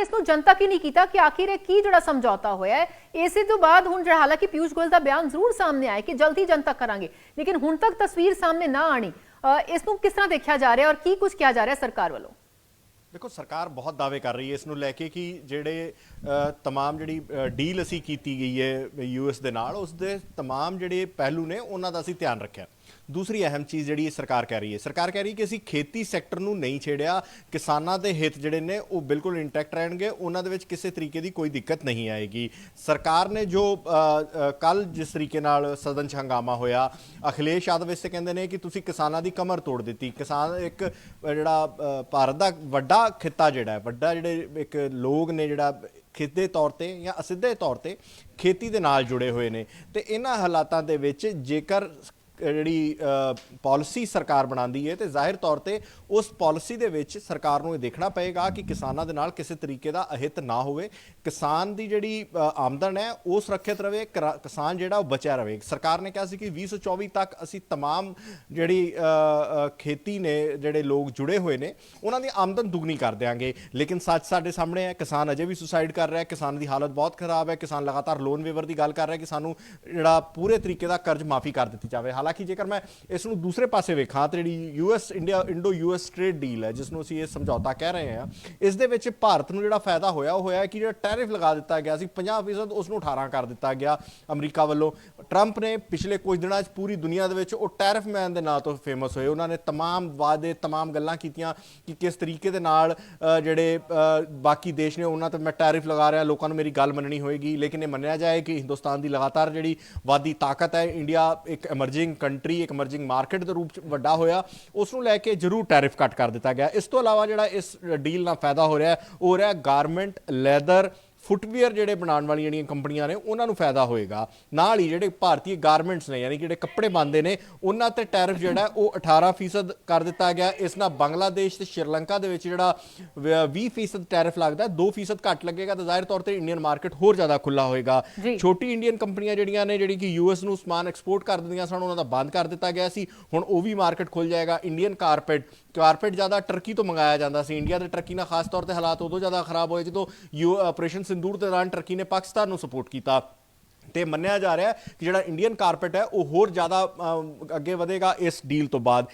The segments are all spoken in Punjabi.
ਨੇ ਇਸ ਨੂੰ ਜਨਤਕ ਹੀ ਨਹੀਂ ਕੀਤਾ ਕਿ ਆਖਿਰ ਇਹ ਕੀ ਜਿਹੜਾ ਸਮਝੌਤਾ ਹੋਇਆ ਹੈ? ਇਸੇ ਤੋਂ ਬਾਅਦ ਹੁਣ ਜਿਹੜਾ ਹਾਲਾਂਕਿ ਪਿਊਸ਼ ਗੋਇਲ ਦਾ ਬਿਆਨ ਜ਼ਰੂਰ ਸਾਹਮਣੇ ਆਇਆ ਕਿ ਜਲਦੀ ਜਨਤਕ ਕਰਾਂਗੇ ਲੇਕਿਨ ਹੁਣ ਤੱਕ ਤਸਵੀਰ ਸਾਹਮਣੇ ਨਾ ਆਣੀ ਇਸ ਨੂੰ ਕਿਸ ਤਰ੍ਹਾਂ ਦੇਖਿਆ ਜਾ ਰਿਹਾ ਔਰ ਕੀ ਕੁਝ ਕਿਹਾ ਜਾ ਰਿਹਾ ਸਰਕਾਰ ਵੱਲੋਂ? ਦੇਖੋ ਸਰਕਾਰ ਬਹੁਤ ਦਾਅਵੇ ਕਰ ਰਹੀ ਹੈ ਇਸ ਨੂੰ ਲੈ ਕੇ ਕਿ ਜਿਹੜੇ ਅ, ਜਿਹੜੀ ਡੀਲ ਅਸੀਂ ਕੀਤੀ ਗਈ ਹੈ ਯੂਐਸ ਦੇ ਨਾਲ ਉਸ ਦੇ ਤਮਾਮ ਜਿਹੜੇ ਪਹਿਲੂ ਨੇ ਉਹਨਾਂ ਦਾ ਅਸੀਂ ਧਿਆਨ ਰੱਖਿਆ। ਦੂਸਰੀ ਅਹਿਮ ਚੀਜ਼ ਜਿਹੜੀ ਇਹ ਸਰਕਾਰ ਕਹਿ ਰਹੀ ਹੈ। ਸਰਕਾਰ ਕਹਿ ਰਹੀ ਕਿ ਅਸੀਂ ਖੇਤੀ ਸੈਕਟਰ ਨੂੰ ਨਹੀਂ ਛੇੜਿਆ। ਕਿਸਾਨਾਂ ਦੇ ਹਿੱਤ ਜਿਹੜੇ ਨੇ, ਉਹ ਬਿਲਕੁਲ ਇੰਟੈਕਟ ਰਹਿਣਗੇ। ਉਹਨਾਂ ਦੇ ਵਿੱਚ ਕਿਸੇ ਤਰੀਕੇ ਦੀ ਕੋਈ ਦਿੱਕਤ ਨਹੀਂ ਆਏਗੀ। ਸਰਕਾਰ ਨੇ ਜੋ ਕੱਲ ਜਿਸ ਤਰੀਕੇ ਨਾਲ ਸਦਨ 'ਚ ਹੰਗਾਮਾ ਹੋਇਆ, ਅਖਿਲੇਸ਼ ਯਾਦਵ ਇਸੇ ਕਹਿੰਦੇ ਨੇ ਕਿ ਤੁਸੀਂ ਕਿਸਾਨਾਂ ਦੀ ਕਮਰ ਤੋੜ ਦਿੱਤੀ। ਕਿਸਾਨ ਇੱਕ, ਜਿਹੜਾ ਭਾਰਤ ਦਾ ਵੱਡਾ ਖਿੱਤਾ ਜਿਹੜਾ ਹੈ, ਵੱਡਾ ਜਿਹੜੇ ਇੱਕ ਲੋਕ ਨੇ ਜਿਹੜਾ ਖਿੱਤੇ ਤੌਰ ਤੇ ਜਾਂ ਅਸਿੱਧੇ ਤੌਰ ਤੇ ਖੇਤੀ ਦੇ ਨਾਲ ਜੁੜੇ ਹੋਏ ਨੇ। ਤੇ ਇਹਨਾਂ ਹਾਲਾਤਾਂ ਦੇ ਵਿੱਚ ਜੇਕਰ ਜਿਹੜੀ ਪਾਲਿਸੀ ਸਰਕਾਰ ਬਣਾਉਂਦੀ ਹੈ ਤੇ ਜ਼ਾਹਿਰ ਤੌਰ ਤੇ ਉਸ ਪਾਲਿਸੀ ਦੇ ਵਿੱਚ ਸਰਕਾਰ ਨੂੰ ਇਹ ਦੇਖਣਾ ਪਏਗਾ ਕਿ ਕਿਸਾਨਾਂ ਦੇ ਨਾਲ ਕਿਸੇ ਤਰੀਕੇ ਦਾ ਅਹਿਤ ਨਾ ਹੋਵੇ ਕਿਸਾਨ ਦੀ ਜਿਹੜੀ ਅ, ਆਮਦਨ ਹੈ ਉਹ ਸੁਰੱਖਿਅਤ ਰਵੇ ਕਰਾ- ਕਿਸਾਨ ਜਿਹੜਾ ਉਹ ਬਚਿਆ ਰਵੇ ਸਰਕਾਰ ਨੇ ਕਿਹਾ ਸੀ ਕਿ 2024 ਤੱਕ ਅਸੀਂ तमाम ਜਿਹੜੀ ਅ, ਅ, ਖੇਤੀ ਨੇ ਜਿਹੜੇ ਲੋਕ ਜੁੜੇ ਹੋਏ ਨੇ ਉਹਨਾਂ ਦੀ ਆਮਦਨ ਦੁੱਗਣੀ ਕਰ ਦਿਆਂਗੇ ਲੇਕਿਨ ਸੱਚ ਸਾਡੇ ਸਾਹਮਣੇ ਹੈ ਕਿਸਾਨ ਅਜੇ ਵੀ ਸੁਸਾਈਡ ਕਰ ਰਿਹਾ ਹੈ ਕਿਸਾਨ ਦੀ ਹਾਲਤ ਬਹੁਤ ਖਰਾਬ ਹੈ ਕਿਸਾਨ ਲਗਾਤਾਰ ਲੋਨ ਵੇਵਰ ਦੀ ਗੱਲ ਕਰ ਰਿਹਾ ਹੈ ਕਿ ਸਾਨੂੰ ਜਿਹੜਾ ਪੂਰੇ ਤਰੀਕੇ ਦਾ ਕਰਜ਼ ਮਾਫੀ ਕਰ ਦਿੱਤੀ ਜਾਵੇ ਹਾਲਾਂਕਿ ਜੇਕਰ ਮੈਂ ਇਸ ਨੂੰ ਦੂਸਰੇ ਪਾਸੇ ਵੇਖਾਂ ਤੇ ਜਿਹੜੀ US India Indo US trade deal ਹੈ ਜਿਸ ਨੂੰ ਅਸੀਂ ਇਹ ਸਮਝੌਤਾ ਕਹਿ ਰਹੇ ਹਾਂ ਇਸ ਦੇ ਵਿੱਚ ਭਾਰਤ ਨੂੰ ਜਿਹੜਾ ਫਾਇਦਾ ਹੋਇਆ ਉਹ ਹੋਇਆ ਕਿ ਜਿਹੜਾ ਟੈਰਿਫ ਲਗਾ ਦਿੱਤਾ ਗਿਆ ਸੀ 50% ਉਸ ਨੂੰ 18 ਕਰ ਦਿੱਤਾ ਗਿਆ ਅਮਰੀਕਾ ਵੱਲੋਂ ਟਰੰਪ ਨੇ ਪਿਛਲੇ ਕੁਝ ਦਿਨਾਂ 'ਚ ਪੂਰੀ ਦੁਨੀਆ ਦੇ ਵਿੱਚ ਉਹ ਟੈਰਿਫ ਮੈਨ ਦੇ ਨਾਂ ਤੋਂ ਫੇਮਸ ਹੋਏ ਉਹਨਾਂ ਨੇ तमाम ਵਾਅਦੇ तमाम ਗੱਲਾਂ ਕੀਤੀਆਂ ਕਿ ਕਿਸ ਤਰੀਕੇ ਦੇ ਨਾਲ ਅ, ਜਿਹੜੇ ਅ, ਬਾਕੀ ਦੇਸ਼ ਨੇ ਉਹਨਾਂ ਤੇ ਮੈਂ ਟੈਰਿਫ ਲਗਾ ਰਿਹਾ ਲੋਕਾਂ ਨੂੰ ਮੇਰੀ ਗੱਲ ਮੰਨਣੀ ਹੋਏਗੀ ਲੇਕਿਨ ਇਹ ਮੰਨਿਆ ਜਾਏ ਕਿ ਹਿੰਦੁਸਤਾਨ ਦੀ ਲਗਾਤਾਰ ਜਿਹੜੀ ਵਾਦੀ ਤਾਕਤ ਹੈ ਇੰਡੀਆ ਇੱਕ ਐਮਰਜਿੰਗ ਕੰਟਰੀ, ਇੱਕ ਐਮਰਜਿੰਗ ਮਾਰਕੀਟ ਦੇ ਰੂਪ ਚ ਵੱਡਾ ਹੋਇਆ ਉਸ ਨੂੰ ਲੈ ਕੇ ਜ਼ਰੂਰ ਟੈਰਿਫ ਕੱਟ ਕਰ ਦਿੱਤਾ ਗਿਆ। ਇਸ ਤੋਂ ਇਲਾਵਾ ਜਿਹੜਾ ਇਸ ਡੀਲ ਨਾਲ ਫਾਇਦਾ ਹੋ ਰਿਹਾ ਉਹ ਰਿਹਾ ਗਾਰਮੈਂਟ ਲੈਦਰ ਫੁੱਟਵੇਅਰ ਜਿਹੜੇ ਬਣਾਉਣ ਵਾਲੀਆਂ ਜਿਹੜੀਆਂ ਕੰਪਨੀਆਂ ਨੇ ਉਹਨਾਂ ਨੂੰ ਫਾਇਦਾ ਹੋਏਗਾ। ਨਾਲ ਹੀ ਜਿਹੜੇ ਭਾਰਤੀ ਗਾਰਮੈਂਟਸ ਨੇ ਯਾਨੀ ਕਿ ਜਿਹੜੇ ਕੱਪੜੇ ਬਣਦੇ ਨੇ ਉਹਨਾਂ ਤੇ ਟੈਰਿਫ ਜਿਹੜਾ ਉਹ 18% ਕਰ ਦਿੱਤਾ ਗਿਆ। ਇਸ ਨਾਲ ਬੰਗਲਾਦੇਸ਼ ਤੇ ਸ਼੍ਰੀਲੰਕਾ ਦੇ ਵਿੱਚ ਜਿਹੜਾ ਵ- 20% ਟੈਰਿਫ ਲੱਗਦਾ ਹੈ 2% ਘੱਟ ਲੱਗੇਗਾ ਤਾਂ ਜ਼ਾਹਿਰ ਤੌਰ ਤੇ ਇੰਡੀਅਨ ਮਾਰਕੀਟ ਹੋਰ ਜ਼ਿਆਦਾ ਖੁੱਲਾ ਹੋਏਗਾ। ਛੋਟੀ ਇੰਡੀਅਨ ਕੰਪਨੀਆਂ ਜਿਹੜੀਆਂ ਨੇ ਜਿਹੜੀ ਕਿ ਯੂਐਸ ਨੂੰ ਸਮਾਨ ਐਕਸਪੋਰਟ ਕਰ ਦਿੰਦੀਆਂ ਸਨ ਉਹਨਾਂ ਦਾ ਬੰਦ ਕਰ ਦਿੱਤਾ ਗਿਆ ਸੀ। ਹੁਣ ਉਹ ਵੀ ਮਾਰਕੀਟ ਖੁੱਲ ਜਾਏਗਾ। ਇੰਡੀਅਨ ਕਾਰਪੇਟ ਕਾਰਪੇਟ ਜ਼ਿਆਦਾ ਟਰਕੀ ਤੋਂ ਮੰਗਾਇਆ ਜਾਂਦਾ ਸੀ। ਇੰਡੀਆ ਤੇ ਟਰਕੀ ਨਾਲ ਖਾਸ ਤੌਰ ਤੇ ਹਾਲਾਤ ਉਦੋਂ ਜ਼ਿਆਦਾ ਖਰਾਬ ਹੋਏ ਜਦੋਂ ਯੂ ਆਪਰੇਸ਼ਨ ਸਿੰਦੂਰ ਦੌਰਾਨ ਟਰਕੀ ਨੇ ਪਾਕਿਸਤਾਨ ਨੂੰ ਸਪੋਰਟ ਕੀਤਾ। ਤੇ ਮੰਨਿਆ ਜਾ ਰਿਹਾ ਹੈ ਕਿ ਜਿਹੜਾ ਇੰਡੀਅਨ ਕਾਰਪੇਟ ਹੈ ਉਹ ਹੋਰ ਜ਼ਿਆਦਾ ਅੱਗੇ ਵਧੇਗਾ ਇਸ ਡੀਲ ਤੋਂ ਬਾਅਦ।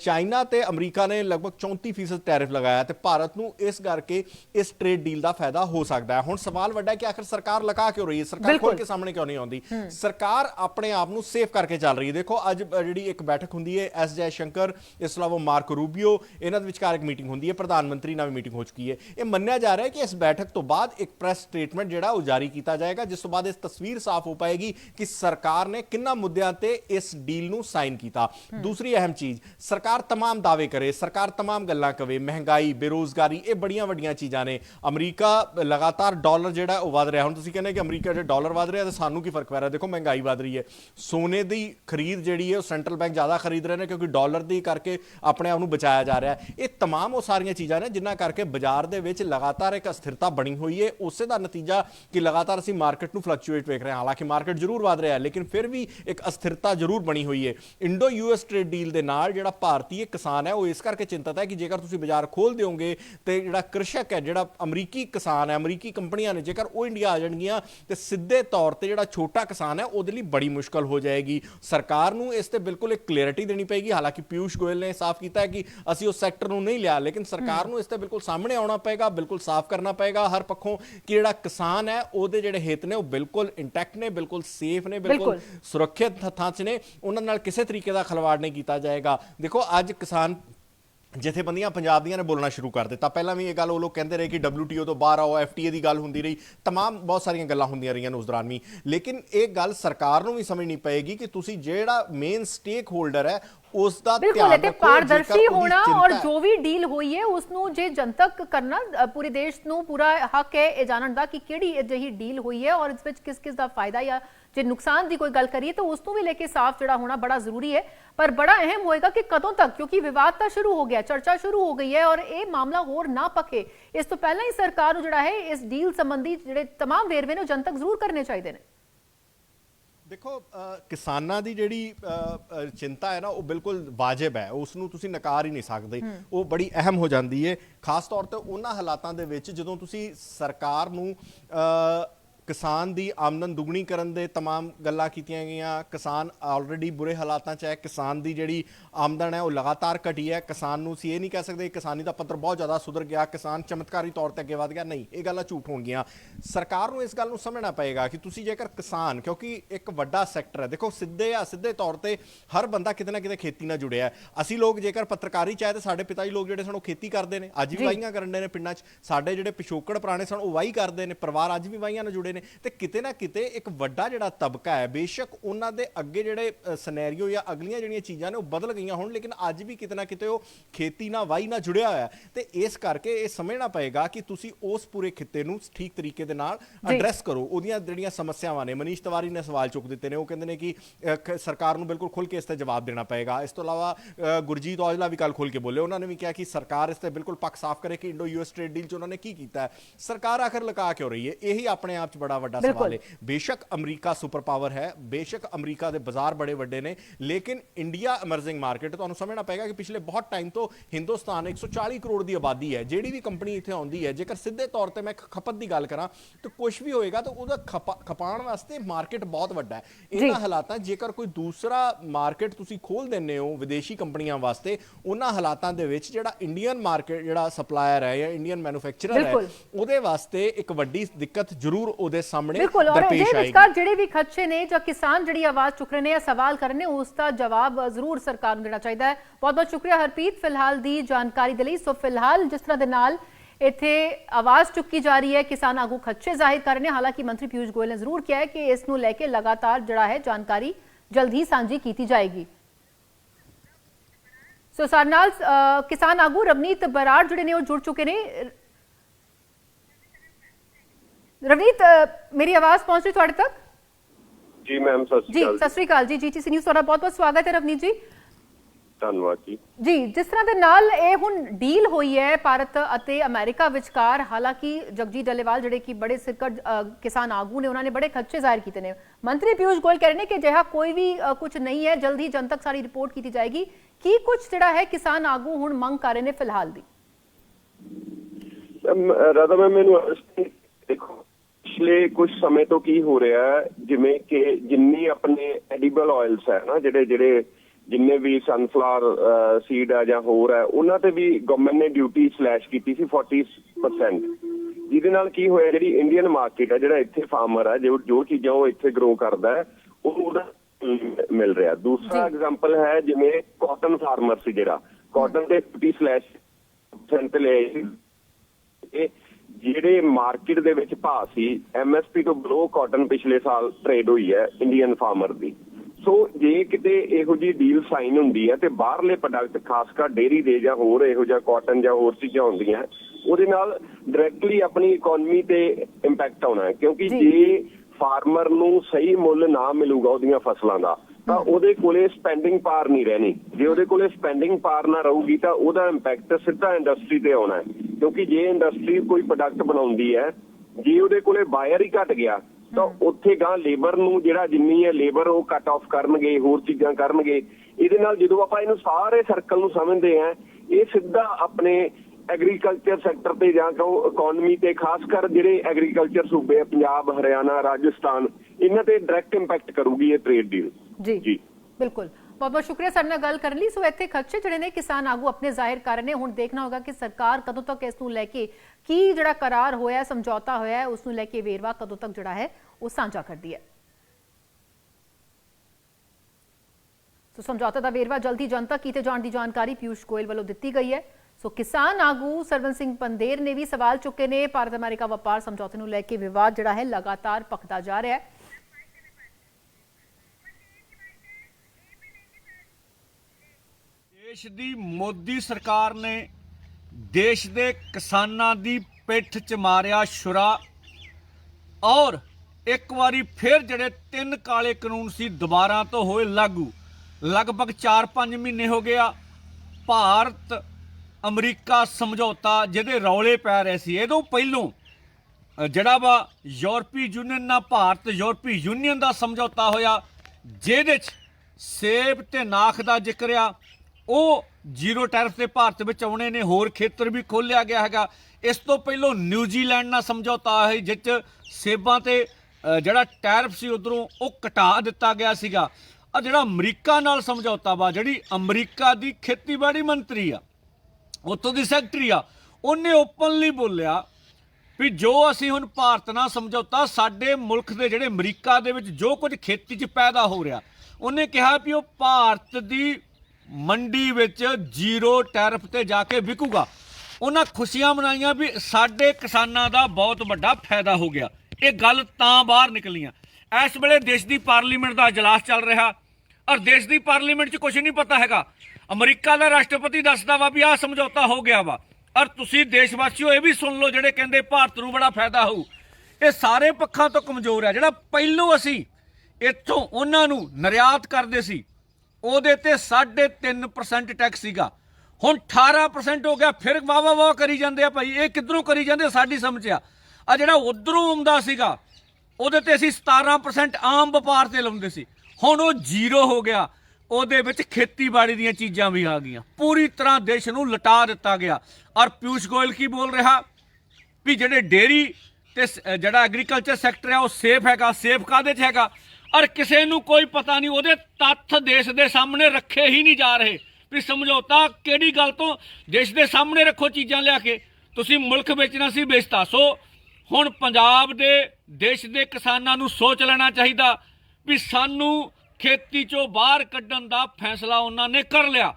ਚਾਈਨਾ ਤੇ ਅਮਰੀਕਾ ਨੇ ਲਗਭਗ 34% ਟੈਰਿਫ ਲਗਾਇਆ ਤੇ ਭਾਰਤ ਨੂੰ ਇਸ ਕਰਕੇ ਇਸ ਟ੍ਰੇਡ ਡੀਲ ਦਾ ਫਾਇਦਾ ਹੋ ਸਕਦਾ ਹੈ। ਹੁਣ ਸਵਾਲ ਵੱਡਾ ਹੈ ਕਿ ਆਖਰ ਸਰਕਾਰ ਲਗਾ ਕਿਉਂ ਰਹੀ ਹੈ? ਸਰਕਾਰ। ਖੋਲ ਕੇ ਸਾਹਮਣੇ ਕਿਉਂ ਨਹੀਂ ਆਉਂਦੀ? ਸਰਕਾਰ ਆਪਣੇ ਆਪ ਨੂੰ ਸੇਫ ਕਰਕੇ ਚੱਲ ਰਹੀ ਹੈ। ਦੇਖੋ ਅੱਜ ਜਿਹੜੀ ਇੱਕ ਬੈਠਕ ਹੁੰਦੀ ਹੈ ਐਸ ਜੈ ਸ਼ੰਕਰ ਇਸ ਤੋਂ ਇਲਾਵਾ ਮਾਰਕ ਰੂਬੀਓ ਇਹਨਾਂ ਦੇ ਵਿਚਕਾਰ ਇੱਕ ਮੀਟਿੰਗ ਹੁੰਦੀ ਹੈ ਪ੍ਰਧਾਨ ਮੰਤਰੀ ਨਾਲ ਵੀ ਮੀਟਿੰਗ ਹੋ ਚੁੱਕੀ ਹੈ। ਇਹ ਮੰਨਿਆ ਜਾ ਰਿਹਾ ਹੈ ਕਿ ਇਸ ਬੈਠਕ ਤੋਂ ਬਾਅਦ ਇੱਕ ਪ੍ਰੈਸ ਸਟੇਟਮੈਂਟ ਜਿਹੜਾ ਉਹ ਜਾਰੀ ਕੀਤਾ ਜਾਏਗਾ ਜਿਸ ਤੋਂ ਬਾਅਦ ਇਸ ਤਸਵੀਰ ਸਾਫ਼ ਹੋ ਪਾਏਗੀ ਕਿ ਸਰਕਾਰ ਨੇ ਕਿੰਨਾ ਮੁੱਦਿਆਂ ਤੇ ਇਸ ਡੀਲ ਨੂੰ ਸਾਈਨ ਕੀਤਾ ਦੂਸਰੀ ਅਹਿਮ ਚੀਜ਼ ਸਰਕਾਰ तमाम ਦਾਅਵੇ ਕਰੇ ਸਰਕਾਰ तमाम ਗੱਲਾਂ ਕਵੇ ਮਹਿੰਗਾਈ ਬੇਰੋਜ਼ਗਾਰੀ ਇਹ ਬੜੀਆਂ ਵੱਡੀਆਂ ਚੀਜ਼ਾਂ ਨੇ ਅਮਰੀਕਾ ਲਗਾਤਾਰ ਡਾਲਰ ਜਿਹੜਾ ਉਹ ਵਧ ਰਿਹਾ ਹੁਣ ਤੁਸੀਂ ਕਹਿੰਦੇ ਕਿ ਅਮਰੀਕਾ 'ਚ ਡਾਲਰ ਵਧ ਰਿਹਾ ਤੇ ਸਾਨੂੰ ਕੀ ਫਰਕ ਪੈ ਰਿਹਾ ਦੇਖੋ ਮਹਿੰਗਾਈ ਵਧ ਰਹੀ ਹੈ ਸੋਨੇ ਦੀ ਖਰੀਦ ਜਿਹੜੀ ਹੈ ਉਹ ਸੈਂਟਰਲ ਬੈਂਕ ਜ਼ਿਆਦਾ ਖਰੀਦ ਰਹੇ ਨੇ ਕਿਉਂਕਿ ਡਾਲਰ ਦੀ ਕਰਕੇ ਆਪਣੇ ਆਪ ਨੂੰ ਬਚਾਇਆ ਜਾ ਰਿਹਾ ਹੈ ਇਹ तमाम ਉਹ ਸਾਰੀਆਂ ਚੀਜ਼ਾਂ ਨੇ ਜਿਨ੍ਹਾਂ ਕਰਕੇ ਬਾਜ਼ਾਰ ਦੇ ਵਿੱਚ ਲਗਾਤਾਰ ਇੱਕ ਅਸਥਿਰਤਾ ਬਣੀ ਹੋਈ ਹੈ ਉਸੇ ਦਾ ਨਤੀਜਾ ਕਿ ਲਗਾਤਾਰ ਅਸੀਂ ਮਾਰਕੀਟ ਨੂੰ ਫਲਕਚੁਏਟ ਵੇਖ ਰਹੇ ਹਾਂ ਹਾਲਾਂਕਿ ਮਾਰਕੀਟ ਜ਼ਰੂਰ ਵਧ ਰਿਹਾ ਹੈ ਲੇਕਿਨ ਫਿਰ ਵੀ ਇੱਕ ਅਸਥਿਰਤਾ ਜ਼ਰੂਰ ਬਣੀ ਹੋਈ ਹੈ। ਇੰਡੋ ਯੂਐਸ ਟ੍ਰੇਡ ਡੀਲ ਦੇ ਨਾਲ ਜਿਹੜਾ ਭਾਰਤੀ ਕਿਸਾਨ ਹੈ, ਉਹ ਇਸ ਕਰਕੇ ਚਿੰਤਤ ਹੈ ਕਿ ਜੇਕਰ ਤੁਸੀਂ ਬਾਜ਼ਾਰ ਖੋਲ ਦਿਓਗੇ ਤੇ ਜਿਹੜਾ ਕ੍ਰਿਸ਼ਕ ਹੈ, ਜਿਹੜਾ ਅਮਰੀਕੀ ਕਿਸਾਨ ਹੈ, ਅਮਰੀਕੀ ਕੰਪਨੀਆਂ ਨੇ, ਜੇਕਰ ਉਹ ਇੰਡੀਆ ਆ ਜਾਣਗੀਆਂ ਤੇ ਸਿੱਧੇ ਤੌਰ ਤੇ ਜਿਹੜਾ ਛੋਟਾ ਕਿਸਾਨ ਹੈ, ਉਹਦੇ ਲਈ ਬੜੀ ਮੁਸ਼ਕਲ ਹੋ ਜਾਏਗੀ। ਸਰਕਾਰ ਨੂੰ ਇਸ ਤੇ ਬਿਲਕੁਲ ਇੱਕ ਕਲੈਰਿਟੀ ਦੇਣੀ ਪਏਗੀ। ਹਾਲਾਂਕਿ ਪਿਊਸ਼ ਗੋਇਲ ਨੇ ਸਾਫ਼ ਕੀਤਾ ਹੈ ਕਿ ਅਸੀਂ ਉਸ ਸੈਕਟਰ ਨੂੰ ਨਹੀਂ ਲਿਆ, ਲੇਕਿਨ ਸਰਕਾਰ ਨੂੰ ਇਸ ਤੇ ਬਿਲਕੁਲ ਸਾਹਮਣੇ ਆਉਣਾ ਪਏਗਾ, ਬਿਲਕੁਲ ਸਾਫ਼ ਕਰਨਾ ਪਏਗਾ। ਹਰ ਪੱਖੋਂ ਕਿ ਜਿਹੜਾ ਕਿਸਾਨ ਹੈ, ਉਹਦੇ ਜਿਹੜੇ ਹਿੱਤ ਨੇ, ਉਹ ਬਿਲਕੁਲ ਇੰਟੈਕਟ ਨੇ ਬਿਲਕੁਲ ਸੇਫ ਨੇ ਬਿਲਕੁਲ ਬਿਲਕੁਲ। ਸੁਰੱਖਿਅਤ ਹੱਥਾਂ 'ਚ ਨੇ ਉਹਨਾਂ ਨਾਲ ਕਿਸੇ ਤਰੀਕੇ ਦਾ ਖਲਵਾੜ ਨਹੀਂ ਕੀਤਾ ਜਾਏਗਾ ਦੇਖੋ ਅੱਜ ਕਿਸਾਨ ਜਥੇਬੰਦੀਆਂ ਪੰਜਾਬ ਦੀਆਂ ਨੇ ਬੋਲਣਾ ਸ਼ੁਰੂ ਕਰ ਦਿੱਤਾ ਪਹਿਲਾਂ ਵੀ ਇਹ ਗੱਲ ਉਹ ਲੋਕ ਕਹਿੰਦੇ ਰਹੇ ਕਿ WTO ਤੋਂ ਬਾਹਰ ਆਓ FTA ਦੀ ਗੱਲ ਹੁੰਦੀ ਰਹੀ तमाम ਬਹੁਤ ਸਾਰੀਆਂ ਗੱਲਾਂ ਹੁੰਦੀਆਂ ਰਹੀਆਂ ਨੇ ਉਸ ਦੌਰਾਨ ਵੀ ਲੇਕਿਨ ਇਹ ਗੱਲ ਸਰਕਾਰ ਨੂੰ ਵੀ ਸਮਝਣੀ ਪਏਗੀ ਕਿ ਤੁਸੀਂ ਜਿਹੜਾ ਮੇਨ ਸਟੇਕ ਹੋਲਡਰ ਹੈ ਉਸ ਦਾ ਬਿਲਕੁਲ ਧਿਆਨ ਤੇ ਰੱਖੋ ਪਾਰਦਰਸ਼ੀ ਜੇਕਰ ਉਹਦੀ ਹੋਣਾ ਚਿੰਤਾ ਔਰ ਹੈ। ਜੋ ਵੀ ਡੀਲ ਹੋਈ ਹੈ ਉਸ ਨੂੰ ਜੇ ਜਨਤਕ ਕਰਨਾ ਅ, ਪੂਰੇ ਦੇਸ਼ ਨੂੰ ਪੂਰਾ ਹੱਕ ਹੈ ਇਹ ਜਾਣਨ ਦਾ ਕਿ ਕਿਹੜੀ ਅਜਿਹੀ ਡੀਲ ਹੋਈ ਹੈ ਔਰ ਇਸ ਵਿੱਚ ਕਿਸ ਕਿਸ ਦਾ ਫਾਇਦਾ ਜਾਂ ਜੇ ਨੁਕਸਾਨ ਦੀ ਕੋਈ ਗੱਲ ਕਰੀਏ ਤਾਂ ਉਸ ਨੂੰ ਵੀ ਲੈ ਕੇ ਸਾਫ਼ ਜਿਹੜਾ ਹੋਣਾ ਬੜਾ ਜ਼ਰੂਰੀ ਹੈ ਪਰ ਬੜਾ ਅਹਿਮ ਹੋਏਗਾ ਕਿ ਕਦੋਂ ਤੱਕ ਕਿਉਂਕਿ ਵਿਵਾਦ ਤਾਂ ਸ਼ੁਰੂ ਹੋ ਗਿਆ ਚਰਚਾ ਸ਼ੁਰੂ ਹੋ ਗਈ ਹੈ ਔਰ ਇਹ ਮਾਮਲਾ ਹੋਰ ਨਾ ਪਕੇ ਇਸ ਤੋਂ ਪਹਿਲਾਂ ਹੀ ਸਰਕਾਰ ਨੂੰ ਜਿਹੜਾ ਹੈ ਇਸ ਡੀਲ ਸੰਬੰਧੀ ਜਿਹੜੇ तमाम ਵੇਰਵੇ ਨੇ ਉਹ ਜਨਤਕ ਜ਼ਰੂਰ ਕਰਨੇ ਚਾਹੀਦੇ ਨੇ ਦੇਖੋ ਕਿਸਾਨਾਂ ਦੀ ਜਿਹੜੀ ਚਿੰਤਾ ਹੈ ਨਾ ਉਹ ਬਿਲਕੁਲ ਵਾਜਬ ਹੈ। ਉਸ ਨੂੰ ਤੁਸੀਂ ਨਕਾਰ ਹੀ ਨਹੀਂ ਸਕਦੇ। ਉਹ ਬੜੀ ਅਹਿਮ ਹੋ ਜਾਂਦੀ ਹੈ ਖਾਸ ਤੌਰ ਤੇ ਉਹਨਾਂ ਹਾਲਾਤਾਂ ਦੇ ਵਿੱਚ ਜਦੋਂ ਤੁਸੀਂ ਸਰਕਾਰ ਨੂੰ ਕਿਸਾਨ ਦੀ ਆਮਦਨ ਦੁੱਗਣੀ ਕਰਨ ਦੇ तमाम ਗੱਲਾਂ ਕੀਤੀਆਂ ਗਈਆਂ ਕਿਸਾਨ ਆਲਰੇਡੀ ਬੁਰੇ ਹਾਲਾਤਾਂ 'ਚ ਹੈ ਕਿਸਾਨ ਦੀ ਜਿਹੜੀ ਆਮਦਨ ਹੈ ਉਹ ਲਗਾਤਾਰ ਘਟੀ ਹੈ ਕਿਸਾਨ ਨੂੰ ਅਸੀਂ ਇਹ ਨਹੀਂ ਕਹਿ ਸਕਦੇ ਕਿ ਕਿਸਾਨੀ ਦਾ ਪੱਧਰ ਬਹੁਤ ਜ਼ਿਆਦਾ ਸੁਧਰ ਗਿਆ ਕਿਸਾਨ ਚਮਤਕਾਰੀ ਤੌਰ ਤੇ ਅੱਗੇ ਵਧ ਗਿਆ ਨਹੀਂ ਇਹ ਗੱਲਾਂ ਝੂਠ ਹੋਣਗੀਆਂ ਸਰਕਾਰ ਨੂੰ ਇਸ ਗੱਲ ਨੂੰ ਸਮਝਣਾ ਪਏਗਾ ਕਿ ਤੁਸੀਂ ਜੇਕਰ ਕਿਸਾਨ ਕਿਉਂਕਿ ਇੱਕ ਵੱਡਾ ਸੈਕਟਰ ਹੈ ਦੇਖੋ ਸਿੱਧੇ ਆ ਸਿੱਧੇ ਤੌਰ ਤੇ ਹਰ ਬੰਦਾ ਕਿਤੇ ਨਾ ਕਿਤੇ ਖੇਤੀ ਨਾਲ ਜੁੜਿਆ ਹੈ ਅਸੀਂ ਲੋਕ ਜੇਕਰ ਪੱਤਰਕਾਰੀ ਚਾਹੇ ਤੇ ਸਾਡੇ ਪਿਤਾ ਜੀ ਲੋਕ ਜਿਹੜੇ ਸਨ ਉਹ ਖੇਤੀ ਕਰਦੇ ਨੇ ਅੱਜ ਵੀ ਵਾਹੀਆਂ ਕਰਨ ਦੇ ਨੇ ਪਿੰਡਾਂ 'ਚ ਸਾਡੇ ਜਿਹੜੇ ਪਿਛੋਕੜ ਪੁਰਾਣੇ ਸਨ ਉਹ ਵਾਹੀ ਕਰਦੇ ਨੇ ਪਰਿਵਾਰ ਅੱਜ ਵੀ ਵਾਹੀਆਂ ਨਾਲ ਜੁੜੇ ਨੇ ਤੇ ਕਿਤੇ ਨਾ ਕਿਤੇ ਇੱਕ ਵੱਡਾ ਜਿਹੜਾ ਤਬਕਾ ਹੈ ਬੇਸ਼ੱਕ ਉਹਨਾਂ ਦੇ ਅੱਗੇ ਜਿਹੜੇ ਸਿਨੈਰੀਓ ਜਾਂ ਅਗਲੀਆਂ ਜਿਹੜੀਆਂ ਚੀਜ਼ਾਂ ਨੇ ਉਹ ਬਦਲ ਗਈਆਂ ਹੋਣ ਲੇਕਿਨ ਅੱਜ ਵੀ ਕਿਤੇ ਨਾ ਕਿਤੇ ਉਹ ਖੇਤੀ ਨਾਲ ਵਾਹੀ ਨਾਲ ਜੁੜਿਆ ਹੋਇਆ ਤੇ ਇਸ ਕਰਕੇ ਇਹ ਸਮਝਣਾ ਪਏਗਾ ਕਿ ਤੁਸੀਂ ਉਸ ਪੂਰੇ ਖਿੱਤੇ ਨੂੰ ਠੀਕ ਤਰੀਕੇ ਦੇ ਨਾਲ। ਐਡਰੈਸ ਕਰੋ। ਉਹਦੀਆਂ ਜਿਹੜੀਆਂ ਸਮੱਸਿਆਵਾਂ ਨੇ ਮਨੀਸ਼ ਤਿਵਾਰੀ ਨੇ ਸਵਾਲ ਚੁੱਕ ਦਿੱਤੇ ਨੇ ਉਹ ਕਹਿੰਦੇ ਨੇ ਕਿ ਸਰਕਾਰ ਨੂੰ ਬਿਲਕੁਲ ਖੁੱਲ ਕੇ ਇਸ ਤੇ ਜਵਾਬ ਦੇਣਾ ਪਏਗਾ। ਇਸ ਤੋਂ ਇਲਾਵਾ ਗੁਰਜੀਤ ਔਜਲਾ ਵੀ ਕੱਲ ਖੁੱਲ ਕੇ ਬੋਲੇ। ਉਹਨਾਂ ਨੇ ਵੀ ਕਿਹਾ ਕਿ ਸਰਕਾਰ ਇਸ ਤੇ ਬਿਲਕੁਲ ਪੱਕ ਸਾਫ਼ ਕਰੇ ਕਿ ਇੰਡੋ ਯੂਐਸ ਟ੍ਰੇਡ ਡੀਲ 'ਚ ਉਹਨਾਂ ਨੇ ਕੀ ਕੀਤਾ ਸਰਕਾਰ ਆਖਰ ਲਗਾ ਕਿਉਂ ਰਹੀ ਹੈ? ਇਹੀ ਆਪਣੇ ਆਪ 'ਚ ਬੜਾ ਵੱਡਾ। ਸਵਾਲ ਹੈ ਬੇਸ਼ੱਕ ਅਮਰੀਕਾ ਸੁਪਰ ਪਾਵਰ ਹੈ ਬੇਸ਼ੱਕ ਅਮਰੀਕਾ ਦੇ ਬਾਜ਼ਾਰ ਬੜੇ ਵੱਡੇ ਨੇ ਲੇਕਿਨ ਇੰਡੀਆ ਅਮਰਜਿੰਗ ਮਾਰਕੀਟ ਤੁਹਾਨੂੰ ਸਮਝਣਾ ਪਏਗਾ ਕਿ ਪਿਛਲੇ ਬਹੁਤ ਟਾਈਮ ਤੋਂ ਹਿੰਦੁਸਤਾਨ 140 ਕਰੋੜ ਦੀ ਆਬਾਦੀ ਹੈ ਜਿਹੜੀ ਵੀ ਕੰਪਨੀ ਇੱਥੇ ਆਉਂਦੀ ਹੈ ਜੇਕਰ ਸਿੱਧੇ ਤੌਰ ਤੇ ਮੈਂ ਖਪਤ ਦੀ ਗੱਲ ਕਰਾਂ ਤਾਂ ਕੁਝ ਵੀ ਹੋਏਗਾ ਤਾਂ ਉਹਦਾ ਖਪਾ- ਖਪਾਉਣ ਵਾਸਤੇ ਮਾਰਕੀਟ ਬਹੁਤ ਵੱਡਾ ਹੈ ਇਹਨਾਂ ਹਾਲਾਤਾਂ ਜੇਕਰ ਕੋਈ ਦੂਸਰਾ ਮਾਰਕੀਟ ਤੁਸੀਂ ਖੋਲ ਦਿੰਦੇ ਹੋ ਵਿਦੇਸ਼ੀ ਕੰਪਨੀਆਂ ਵਾਸਤੇ ਉਹਨਾਂ ਹਾਲਾਤਾਂ ਦੇ ਵਿੱਚ ਜਿਹੜਾ ਇੰਡੀਅਨ ਮਾਰਕੀਟ ਜਿਹੜਾ ਸਪਲਾਇਰ ਹੈ ਜਾਂ ਇੰਡੀਅਨ ਮੈਨੂਫੈਕਚਰਰ ਹੈ। ਉਹਦੇ ਵਾਸਤੇ ਇੱਕ ਵੱਡੀ ਦਿੱਕਤ ਜ਼ਰੂਰ ਉਹਦੇ ਸਾਹਮਣੇ ਬਿਲਕੁਲ ਔਰ ਆਏਗੀ। ਵਿਚਕਾਰ ਜਿਹੜੇ ਵੀ ਖਦਸ਼ੇ ਨੇ ਜਾਂ ਕਿਸਾਨ ਜਿਹੜੀ ਆਵਾਜ਼ ਚੁੱਕ ਰਹੇ ਨੇ ਜਾਂ ਸਵਾਲ ਕਰ ਰਹੇ ਨੇ ਉਸ ਦਾ ਜਵਾਬ ਜ਼ਰੂਰ ਸਰਕਾਰ ਨੂੰ ਦੇਣਾ ਚਾਹੀਦਾ ਹੈ। ਬਹੁਤ ਬਹੁਤ ਸ਼ੁਕਰੀਆ ਹਰਪ੍ਰੀਤ ਫਿਲਹਾਲ ਦੀ ਜਾਣਕਾਰੀ ਦੇ ਲਈ। ਸੋ ਫਿਲਹਾਲ ਜਿਸ ਤਰ੍ਹਾਂ ਦੇ ਨਾਲ ਇੱਥੇ ਆਵਾਜ਼ ਚੁੱਕੀ ਜਾ ਰਹੀ ਹੈ ਕਿਸਾਨ ਆਗੂ ਖਦਸ਼ੇ ਜ਼ਾਹਿਰ ਕਰ ਰਹੇ ਨੇ। ਹਾਲਾਂਕਿ ਮੰਤਰੀ ਪਿਊਸ਼ ਗੋਇਲ ਨੇ ਜ਼ਰੂਰ ਕਿਹਾ ਹੈ ਕਿ ਇਸ ਨੂੰ ਲੈ ਕੇ ਲਗਾਤਾਰ ਜਿਹੜਾ ਹੈ ਜਾਣਕਾਰੀ ਜਲਦ ਹੀ ਸਾਂਝੀ ਕੀਤੀ ਜਾਏਗੀ। ਸੋ ਸਾਡੇ ਨਾਲ ਕਿਸਾਨ ਆਗੂ ਰਵਨੀਤ ਬਰਾੜ ਜਿਹੜੇ ਨੇ ਉਹ ਜੁੜ ਚੁੱਕੇ ਨੇ। ਰਵਨੀਤ ਮੇਰੀ ਆਵਾਜ਼ ਪਹੁੰਚ ਰਹੀ ਤੁਹਾਡੇ ਤੱਕ ਜੀ ਮੈਮ ਸਤਿ ਜੀ ਸ਼੍ਰੀ ਅਕਾਲ ਸਤਿ ਸ਼੍ਰੀ ਅਕਾਲ ਜੀ ਜੀਟੀਸੀ ਨਿਊਜ਼ ਤੁਹਾਡਾ ਬਹੁਤ ਬਹੁਤ ਸਵਾਗਤ ਹੈ ਰਵਨੀਤ ਜੀ ਧੰਨਵਾਦ ਜੀ ਜੀ ਜਿਸ ਤਰ੍ਹਾਂ ਦੇ ਨਾਲ ਇਹ ਹੁਣ ਡੀਲ ਹੋਈ ਹੈ ਭਾਰਤ ਅਤੇ ਅਮਰੀਕਾ ਵਿਚਕਾਰ ਹਾਲਾਂਕਿ ਜਗਜੀਤ ਡੱਲੇਵਾਲ ਜਿਹੜੇ ਕਿ ਬੜੇ ਸਿਰਕੜ ਅ, ਕਿਸਾਨ ਆਗੂ ਨੇ ਉਹਨਾਂ ਨੇ ਬੜੇ ਖਦਸ਼ੇ ਜ਼ਾਹਿਰ ਕੀਤੇ ਨੇ ਮੰਤਰੀ ਪਿਊਸ਼ ਗੋਇਲ ਕਹਿ ਰਹੇ ਨੇ ਕਿ ਅਜਿਹਾ ਕੋਈ ਵੀ ਕੁਝ ਨਹੀਂ ਹੈ ਜਲਦ ਹੀ ਜਨਤਕ ਸਾਰੀ ਰਿਪੋਰਟ ਕੀਤੀ ਜਾਏਗੀ ਕੀ ਕੁਝ ਜਿਹੜਾ ਹੈ ਕਿਸਾਨ ਆਗੂ ਹੁਣ ਮੰਗ ਕਰ ਰਹੇ ਨੇ ਫਿਲਹਾਲ ਦੀ ਰਾਧਾ ਮੈਂ ਮੈਨੂੰ ਦੇਖੋ ਪਿਛਲੇ ਕੁਝ ਸਮੇਂ ਤੋਂ ਕੀ ਹੋ ਰਿਹਾ ਜਿਵੇਂ ਕਿ ਜਿੰਨੀ ਆਪਣੇ ਐਡੀਬਲ ਆਇਲਸ ਹੈ ਨਾ ਜਿਹੜੇ ਜਿਹੜੇ ਜਿੰਨੇ ਵੀ ਸਨਫਲਾਵਰ ਸੀਡ ਆ ਜਾਂ ਹੋਰ ਹੈ ਉਹਨਾਂ ਤੇ ਵੀ ਗਵਰਨਮੈਂਟ ਨੇ ਡਿਊਟੀ ਸਲੈਸ਼ ਕੀਤੀ ਸੀ 40% ਜਿਹਦੇ ਨਾਲ ਕੀ ਹੋਇਆ ਜਿਹੜੀ ਇੰਡੀਅਨ ਮਾਰਕੀਟ ਹੈ ਜਿਹੜਾ ਇੱਥੇ ਫਾਰਮਰ ਹੈ ਜੋ ਜੋ ਚੀਜ਼ਾਂ ਉਹ ਇੱਥੇ ਗਰੋ ਕਰਦਾ ਹੈ ਉਹ ਉਹਦਾ ਮਿਲ ਰਿਹਾ। ਦੂਸਰਾ। ਐਗਜ਼ਾਮਪਲ ਹੈ ਜਿਵੇਂ ਕਾਟਨ ਫਾਰਮਰ ਸੀ ਜਿਹੜਾ। ਕਾਟਨ ਤੇ 50 ਸਲੈਸ਼ ਸੈਂਟ ਲਿਆ ਸੀ। ਇਹ ਜਿਹੜੇ ਮਾਰਕੀਟ ਦੇ ਵਿੱਚ ਭਾਅ ਸੀ ਐਮਐਸਪੀ ਤੋਂ ਬਲੋ ਕਾਟਨ ਪਿਛਲੇ ਸਾਲ ਟ੍ਰੇਡ ਹੋਈ ਹੈ ਇੰਡੀਅਨ ਫਾਰਮਰ ਦੀ। ਸੋ ਜੇ ਕਿਤੇ ਇਹੋ ਜਿਹੀ ਡੀਲ ਸਾਈਨ ਹੁੰਦੀ ਹੈ ਤੇ ਬਾਹਰਲੇ ਪ੍ਰੋਡਕਟ ਖਾਸ ਕਰ ਡੇਰੀ ਦੇ ਜਾਂ ਹੋਰ ਇਹੋ ਜਿਹਾ ਕਾਟਨ ਜਾਂ ਹੋਰ ਚੀਜ਼ਾਂ ਹੁੰਦੀਆਂ ਉਹਦੇ ਨਾਲ ਡਾਇਰੈਕਟਲੀ ਆਪਣੀ ਇਕਨੋਮੀ ਤੇ ਇੰਪੈਕਟ ਆਉਣਾ ਹੈ। ਕਿਉਂਕਿ ਜੀ। ਜੇ ਫਾਰਮਰ ਨੂੰ ਸਹੀ ਮੁੱਲ ਨਾ ਮਿਲੂਗਾ ਉਹਦੀਆਂ ਫਸਲਾਂ ਦਾ ਤਾਂ ਉਹਦੇ ਕੋਲੇ ਸਪੈਂਡਿੰਗ ਪਾਰ ਨਹੀਂ ਰਹਿਣੀ। ਜੇ ਉਹਦੇ ਕੋਲੇ ਸਪੈਂਡਿੰਗ ਪਾਰ ਨਾ ਰਹੂਗੀ ਤਾਂ ਉਹਦਾ ਇੰਪੈਕਟ ਸਿੱਧਾ ਇੰਡਸਟਰੀ ਤੇ ਆਉਣਾ ਹੈ। ਕਿਉਂਕਿ ਜੇ ਇੰਡਸਟਰੀ ਕੋਈ ਪ੍ਰੋਡਕਟ ਬਣਾਉਂਦੀ ਹੈ ਜੇ ਉਹਦੇ ਕੋਲੇ ਬਾਇਰ ਹੀ ਘਟ ਗਿਆ ਤਾਂ ਉੱਥੇ ਗਾਂ ਲੇਬਰ ਨੂੰ ਜਿਹੜਾ ਜਿੰਨੀ ਹੈ ਲੇਬਰ ਉਹ ਕੱਟ ਆਫ ਕਰਨਗੇ ਹੋਰ ਚੀਜ਼ਾਂ ਕਰਨਗੇ। ਇਹਦੇ ਨਾਲ ਜਦੋਂ ਆਪਾਂ ਇਹਨੂੰ ਸਾਰੇ ਸਰਕਲ ਨੂੰ ਸਮਝਦੇ ਆ ਇਹ ਸਿੱਧਾ ਆਪਣੇ ਐਗਰੀਕਲਚਰ ਸੈਕਟਰ ਤੇ ਜਾਂ ਕਹੋ ਇਕਨੋਮੀ ਤੇ ਖਾਸ ਕਰ ਜਿਹੜੇ ਐਗਰੀਕਲਚਰ ਸੂਬੇ ਆ, ਪੰਜਾਬ ਹਰਿਆਣਾ ਰਾਜਸਥਾਨ ਇਹਨਾਂ ਤੇ ਡਾਇਰੈਕਟ ਇੰਪੈਕਟ ਕਰੂਗੀ ਇਹ ਟ੍ਰੇਡ ਡੀਲ ਜੀ। ਜੀ। ਬਿਲਕੁਲ। ਬਹੁਤ ਬਹੁਤ ਸ਼ੁਕਰੀਆ ਸਾਡੇ ਨਾਲ ਗੱਲ ਕਰਨ ਲਈ। ਸੋ ਇੱਥੇ ਖਦਸ਼ੇ ਜਿਹੜੇ ਨੇ ਕਿਸਾਨ ਆਗੂ ਆਪਣੇ ਜ਼ਾਹਿਰ ਕਰ ਰਹੇ ਨੇ। ਹੁਣ ਦੇਖਣਾ ਹੋਗਾ ਕਿ ਸਰਕਾਰ ਕਦੋਂ ਤੱਕ ਇਸ ਨੂੰ ਲੈ ਕੇ ਕੀ ਜਿਹੜਾ ਕਰਾਰ ਹੋਇਆ ਸਮਝੌਤਾ ਹੋਇਆ ਹੈ, ਉਸ ਨੂੰ ਲੈ ਕੇ ਵੇਰਵਾ ਕਦੋਂ ਤੱਕ ਜਿਹੜਾ ਹੈ, ਉਹ ਸਾਂਝਾ ਕਰਦੀ ਹੈ। ਸੋ ਸਮਝੌਤੇ ਦਾ ਵੇਰਵਾ ਜਲਦੀ ਜਨਤਾ ਕੀਤੇ ਜਾਣ ਦੀ ਜਾਣਕਾਰੀ ਪਿਊਸ਼ ਗੋਇਲ ਵੱਲੋਂ ਦਿੱਤੀ ਗਈ ਹੈ। ਸੋ ਕਿਸਾਨ ਆਗੂ ਸਰਵਨ ਸਿੰਘ ਪੰਦੇਰ ਨੇ ਵੀ ਸਵਾਲ ਚੁੱਕੇ ਨੇ। ਭਾਰਤ ਅਮਰੀਕਾ ਵਪਾਰ ਸਮਝੌਤੇ ਨੂੰ ਲੈ ਕੇ ਵਿਵਾਦ ਜਿਹੜਾ ਹੈ, ਲਗਾਤਾਰ ਭਖਦਾ ਜਾ ਰਿਹਾ ਹੈ। ਦੇਸ਼ ਦੀ ਮੋਦੀ ਸਰਕਾਰ ਨੇ ਦੇਸ਼ ਦੇ ਕਿਸਾਨਾਂ ਦੀ ਪਿੱਠ 'ਚ ਮਾਰਿਆ ਛੁਰਾ ਔਰ ਇੱਕ ਵਾਰੀ ਫਿਰ ਜਿਹੜੇ ਤਿੰਨ ਕਾਲੇ ਕਾਨੂੰਨ ਸੀ ਦੁਬਾਰਾ ਤੋਂ ਹੋਏ ਲਾਗੂ, ਲਗਭਗ 4-5 ਮਹੀਨੇ ਹੋ ਗਿਆ, ਭਾਰਤ ਅਮਰੀਕਾ ਸਮਝੌਤਾ ਜਿਹਦੇ ਰੌਲੇ ਪੈ ਰਹੇ ਸੀ। ਇਹਦੋਂ ਪਹਿਲੋਂ ਜਿਹੜਾ ਵਾ ਯੂਰਪੀ ਯੂਨੀਅਨ ਨਾਲ ਭਾਰਤ ਯੂਰਪੀ ਯੂਨੀਅਨ ਦਾ ਸਮਝੌਤਾ ਹੋਇਆ, ਜਿਹਦੇ 'ਚ ਸੇਬ ਤੇ ਨਾਖ ਦਾ ਜ਼ਿਕਰ ਆ ਉਹ ਜ਼ੀਰੋ ਟੈਰਿਫ ਤੇ ਭਾਰਤ ਵਿੱਚ ਆਉਣੇ ਨੇ, ਹੋਰ ਖੇਤਰ ਵੀ ਖੋਲਿਆ ਗਿਆ ਹੈਗਾ। ਇਸ ਤੋਂ ਪਹਿਲਾਂ ਨਿਊਜ਼ੀਲੈਂਡ ਨਾਲ ਸਮਝੌਤਾ ਹੋਇਆ ਜਿਸ 'ਚ ਸੇਬਾਂ ਤੇ ਜਿਹੜਾ ਟੈਰਿਫ ਸੀ ਉਧਰੋਂ ਉਹ ਘਟਾ ਦਿੱਤਾ ਗਿਆ ਸੀਗਾ। ਆ ਜਿਹੜਾ ਅਮਰੀਕਾ ਨਾਲ ਸਮਝੌਤਾ ਵਾ, ਜਿਹੜੀ ਅਮਰੀਕਾ ਦੀ ਖੇਤੀਬਾੜੀ ਮੰਤਰੀ ਆ, ਉੱਥੋਂ ਦੀ ਸੈਕਟਰੀ ਆ, ਉਹਨੇ ਓਪਨਲੀ ਬੋਲਿਆ ਵੀ ਜੋ ਅਸੀਂ ਹੁਣ ਭਾਰਤ ਨਾਲ ਸਮਝੌਤਾ, ਸਾਡੇ ਮੁਲਕ ਦੇ ਜਿਹੜੇ ਅਮਰੀਕਾ ਦੇ ਵਿੱਚ ਜੋ ਕੁਝ ਖੇਤੀ 'ਚ ਪੈਦਾ ਹੋ ਰਿਹਾ, ਉਹਨੇ ਕਿਹਾ ਵੀ ਉਹ ਭਾਰਤ ਦੀ ਮੰਡੀ ਵਿੱਚ ਜ਼ੀਰੋ ਟੈਰਫ ਤੇ ਜਾ ਕੇ ਵਿਕੂਗਾ। ਉਹਨਾਂ ਖੁਸ਼ੀਆਂ ਮਨਾਈਆਂ ਵੀ ਸਾਡੇ ਕਿਸਾਨਾਂ ਦਾ ਬਹੁਤ ਵੱਡਾ ਫਾਇਦਾ ਹੋ ਗਿਆ। ਇਹ ਗੱਲ ਤਾਂ ਬਾਹਰ ਨਿਕਲੀਆਂ। ਇਸ ਵੇਲੇ ਦੇਸ਼ ਦੀ ਪਾਰਲੀਮੈਂਟ ਦਾ ਇਜਲਾਸ ਚੱਲ ਰਿਹਾ। ਔਰ ਦੇਸ਼ ਦੀ ਪਾਰਲੀਮੈਂਟ 'ਚ ਕੁਝ ਨਹੀਂ ਪਤਾ ਹੈਗਾ। ਅਮਰੀਕਾ ਦਾ ਰਾਸ਼ਟਰਪਤੀ ਦੱਸਦਾ ਵਾ ਵੀ ਆਹ ਸਮਝੌਤਾ ਹੋ ਗਿਆ ਵਾ। ਔਰ ਤੁਸੀਂ ਦੇਸ਼ ਵਾਸੀਓ ਇਹ ਵੀ ਸੁਣ ਲਓ ਜਿਹੜੇ ਕਹਿੰਦੇ ਭਾਰਤ ਨੂੰ ਬੜਾ ਫਾਇਦਾ ਹੋਊ। ਇਹ ਸਾਰੇ ਪੱਖਾਂ ਤੋਂ ਕਮਜ਼ੋਰ ਹੈ ਜਿਹੜਾ ਪਹਿਲੋਂ ਅਸੀਂ ਇੱਥੋਂ ਉਹਨਾਂ ਨੂੰ ਨਿਰਯਾਤ ਕਰਦੇ ਸੀ ਉਹਦੇ ਤੇ 3.5% ਟੈਕਸ ਸੀਗਾ। ਹੁਣ 18% ਹੋ ਗਿਆ, ਫਿਰ ਵਾਹ ਵਾਹ ਕਰੀ ਜਾਂਦੇ ਆ ਭਾਈ। ਇਹ ਕਿੱਧਰੋਂ ਕਰੀ ਜਾਂਦੇ ਸਾਡੀ ਸਮਝ ਆ। ਆ ਜਿਹੜਾ ਉਧਰੋਂ ਆਉਂਦਾ ਸੀਗਾ, ਉਹਦੇ ਤੇ ਅਸੀਂ 17% ਆਮ ਵਪਾਰ ਤੇ ਲਾਉਂਦੇ ਸੀ। ਹੁਣ ਉਹ ਜ਼ੀਰੋ ਹੋ ਗਿਆ। ਉਹਦੇ ਵਿੱਚ ਖੇਤੀਬਾੜੀ ਦੀਆਂ ਚੀਜ਼ਾਂ ਵੀ ਆ ਗਈਆਂ। ਪੂਰੀ ਤਰ੍ਹਾਂ ਦੇਸ਼ ਨੂੰ ਲਟਾ ਦਿੱਤਾ ਗਿਆ। ਔਰ ਪਿਊਸ਼ ਗੋਇਲ ਕੀ ਬੋਲ ਰਿਹਾ? ਵੀ ਜਿਹੜੇ ਡੇਰੀ ਤੇ ਸ- ਜਿਹੜਾ ਐਗਰੀਕਲਚਰ ਸੈਕਟਰ ਹੈ ਉਹ ਸੇਫ ਹੈਗਾ। ਸੇਫ ਕਾਦੇ 'ਚ ਹੈਗਾ? ਔਰ ਕਿਸੇ ਨੂੰ ਕੋਈ ਪਤਾ ਨਹੀਂ, ਉਹਦੇ ਤੱਥ ਦੇਸ਼ ਦੇ ਸਾਹਮਣੇ ਰੱਖੇ ਹੀ ਨਹੀਂ ਜਾ ਰਹੇ। ਵੀ ਸਮਝੌਤਾ ਕਿਹੜੀ ਗੱਲ ਤੋਂ? ਦੇਸ਼ ਦੇ ਸਾਹਮਣੇ ਰੱਖੋ ਚੀਜ਼ਾਂ ਲਿਆ ਕੇ। ਤੁਸੀਂ ਮੁਲਕ ਵੇਚਣਾ ਸੀ, ਵੇਚਤਾ। ਸੋ ਹੁਣ ਪੰਜਾਬ ਦੇ ਦੇਸ਼ ਦੇ ਕਿਸਾਨਾਂ ਨੂੰ ਸੋਚ ਲੈਣਾ ਚਾਹੀਦਾ ਵੀ ਸਾਨੂੰ ਖੇਤੀ ਚੋਂ ਬਾਹਰ ਕੱਢਣ ਦਾ ਫੈਸਲਾ ਉਹਨਾਂ ਨੇ ਕਰ ਲਿਆ।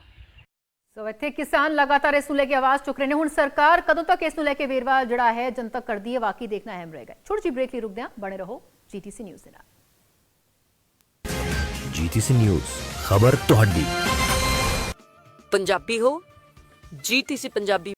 ਸੋ ਇੱਥੇ ਕਿਸਾਨ ਲਗਾਤਾਰ ਇਸ ਨੂੰ ਲੈ ਕੇ ਆਵਾਜ਼ ਚੁੱਕ ਰਹੇ ਨੇ। ਹੁਣ ਸਰਕਾਰ ਕਦੋਂ ਤੱਕ ਇਸ ਨੂੰ ਲੈ ਕੇ ਵੇਰਵਾ ਜਿਹੜਾ ਹੈ ਜਨਤਕ ਕਰਦੀ ਹੈ, ਵਾਕਈ ਦੇਖਣਾ ਅਹਿਮ ਰਹੇਗਾ। ਛੋਟੀ ਜਿਹੀ ਬ੍ਰੇਕ ਲਈ ਰੁਕਦੇ ਹਾਂ ਬਣੇ ਰਹੋ ਜੀਟੀਸੀ ਨਿਊਜ਼ ਦੇ ਨਾਲ। ਜੀਟੀਸੀ ਨਿਊਜ਼ ਖਬਰ ਤੁਹਾਡੀ। ਪੰਜਾਬੀ ਹੋ ਜੀਟੀਸੀ ਪੰਜਾਬੀ